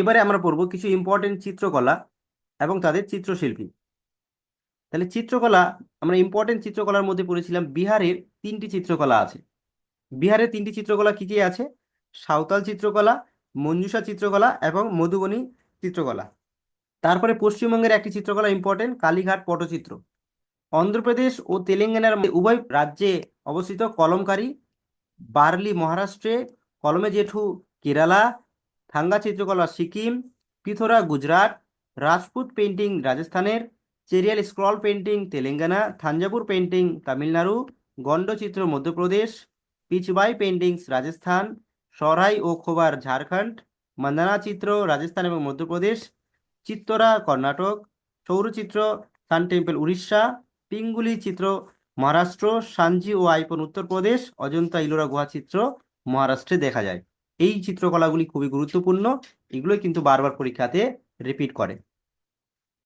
এবারে আমরা পড়ব কিছু ইম্পর্টেন্ট চিত্রকলা এবং তাদের চিত্রশিল্পী। তাহলে চিত্রকলা, আমরা ইম্পর্টেন্ট চিত্রকলার মধ্যে পড়েছিলাম, বিহারের তিনটি চিত্রকলা আছে। বিহারের তিনটি চিত্রকলা কি কি আছে? সাঁওতাল চিত্রকলা, মঞ্জুষা চিত্রকলা এবং মধুবনী চিত্রকলা। তারপরে পশ্চিমবঙ্গের একটি চিত্রকলা ইম্পর্টেন্ট কালীঘাট পটচিত্র। অন্ধ্রপ্রদেশ ও তেলেঙ্গানার উভয় রাজ্যে অবস্থিত কলমকারী, বার্লি মহারাষ্ট্রে, কলমে জেঠু, কেরালা থাঙ্গা চিত্রকলা সিকিম পিথোরা গুজরাট, রাজপুত পেন্টিং রাজস্থানের, Cheriyal scroll painting Telangana Thanjavur painting Tamil Nadu গণ্ডচিত্র Madhya Pradesh, Pichwai paintings Rajasthan, Sohrai ও খোবার ঝাড়খণ্ড, মন্দানা চিত্র রাজস্থান এবং মধ্যপ্রদেশ, চিত্তরা কর্ণাটক সৌরচিত্র সান টেম্পল উড়িষ্যা, পিঙ্গুলি চিত্র মহারাষ্ট্র সাঞ্জি ও আইপন উত্তরপ্রদেশ, অজন্তা ইলোরা গুহা চিত্র মহারাষ্ট্রে দেখা যায়। এই চিত্রকলাগুলি খুবই গুরুত্বপূর্ণ। এগুলোই কিন্তু বারবার পরীক্ষাতে রিপিট করে।